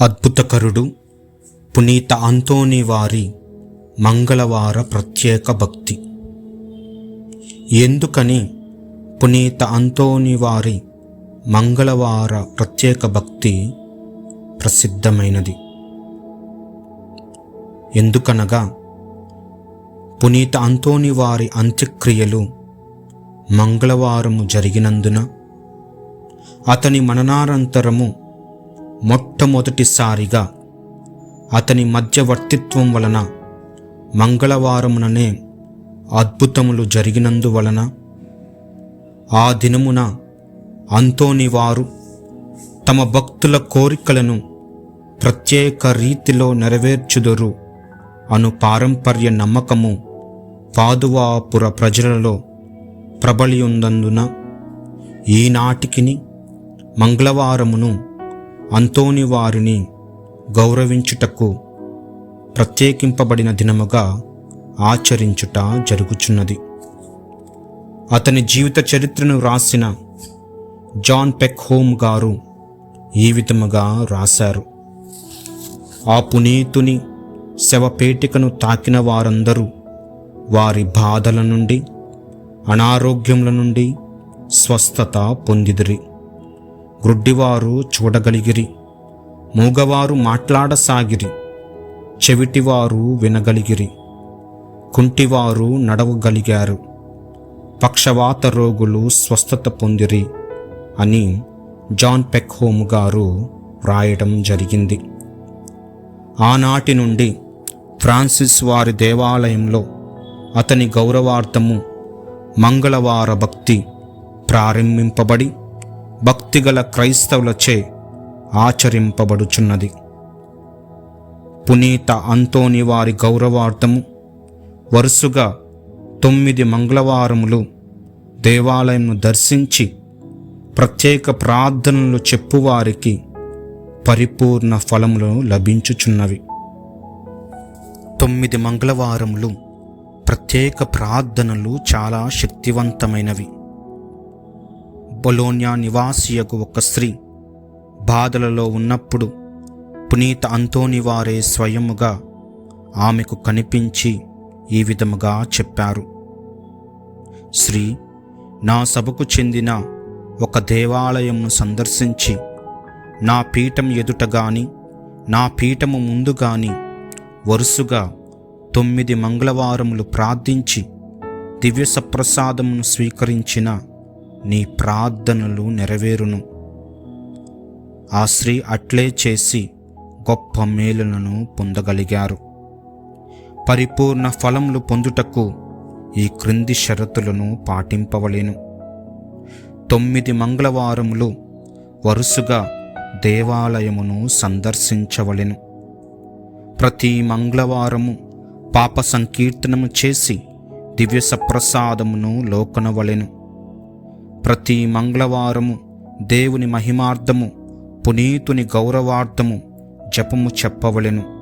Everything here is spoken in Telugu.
అద్భుతకరుడు పునీత అంతోని వారి మంగళవార ప్రత్యేక భక్తి. ఎందుకని పునీత అంతోని వారి మంగళవార ప్రత్యేక భక్తి ప్రసిద్ధమైనది? ఎందుకనగా పునీత అంతోని వారి అంత్యక్రియలు మంగళవారము జరిగినందున అతని మరణానంతరము మొట్టమొదటిసారిగా అతని మధ్యవర్తిత్వం వలన మంగళవారముననే అద్భుతములు జరిగినందువలన ఆ దినమున అంతోని వారు తమ భక్తుల కోరికలను ప్రత్యేక రీతిలో నెరవేర్చుదురు అను పారంపర్య నమ్మకము పాదువాపుర ప్రజలలో ప్రబలియుందందున ఈనాటికిని మంగళవారమును అంతోని వారిని గౌరవించుటకు ప్రత్యేకింపబడిన దినముగా ఆచరించుట జరుగుచున్నది. అతని జీవిత చరిత్రను వ్రాసిన జాన్ పెక్ హోమ్ గారు ఈ విధముగా రాశారు. ఆ పునీతుని శవపేటికను తాకిన వారందరూ వారి బాధల నుండి అనారోగ్యముల నుండి స్వస్థత పొందిదిరి. గ్రుడ్డివారు చూడగలిగిరి మూగవారు మాట్లాడసాగిరి చెవిటివారు వినగలిగిరి కుంటివారు నడవగలిగారు పక్షవాత రోగులు స్వస్థత పొందిరి అని జాన్ పెక్హోమ్ గారు వ్రాయడం జరిగింది. ఆనాటి నుండి ఫ్రాన్సిస్ వారి దేవాలయంలో అతని గౌరవార్థము మంగళవార భక్తి ప్రారంభింపబడి భక్తిగల క్రైస్తవులచే ఆచరింపబడుచున్నది. పునీత అంతోని వారి గౌరవార్థము వరుసగా తొమ్మిది మంగళవారములు దేవాలయంను దర్శించి ప్రత్యేక ప్రార్థనలు చెప్పువారికి పరిపూర్ణ ఫలములు లభించుచున్నవి. తొమ్మిది మంగళవారములు ప్రత్యేక ప్రార్థనలు చాలా శక్తివంతమైనవి. బొలోన్యా నివాసియకు ఒక స్త్రీ బాధలలో ఉన్నప్పుడు పునీత అంతోని వారే స్వయముగా ఆమెకు కనిపించి ఈ విధముగా చెప్పారు. శ్రీ నా సభకు చెందిన ఒక దేవాలయంను సందర్శించి నా పీఠం ఎదుట గాని నా పీఠము ముందు గాని వరుసగా తొమ్మిది మంగళవారములు ప్రార్థించి దివ్య సప్రసాదమును స్వీకరించిన నీ ప్రార్థనలు నెరవేరును. ఆ స్త్రీ అట్లే చేసి గొప్ప మేలులను పొందగలిగారు. పరిపూర్ణ ఫలములు పొందుటకు ఈ క్రింది షరతులను పాటింపవలేను. తొమ్మిది మంగళవారములు వరుసగా దేవాలయమును సందర్శించవలెను. ప్రతి మంగళవారము పాప సంకీర్తనము చేసి దివ్య సప్రసాదమును లోకనవలెను. ప్రతి మంగళవారము దేవుని మహిమార్థము పునీతుని గౌరవార్థము జపము చెప్పవలెను.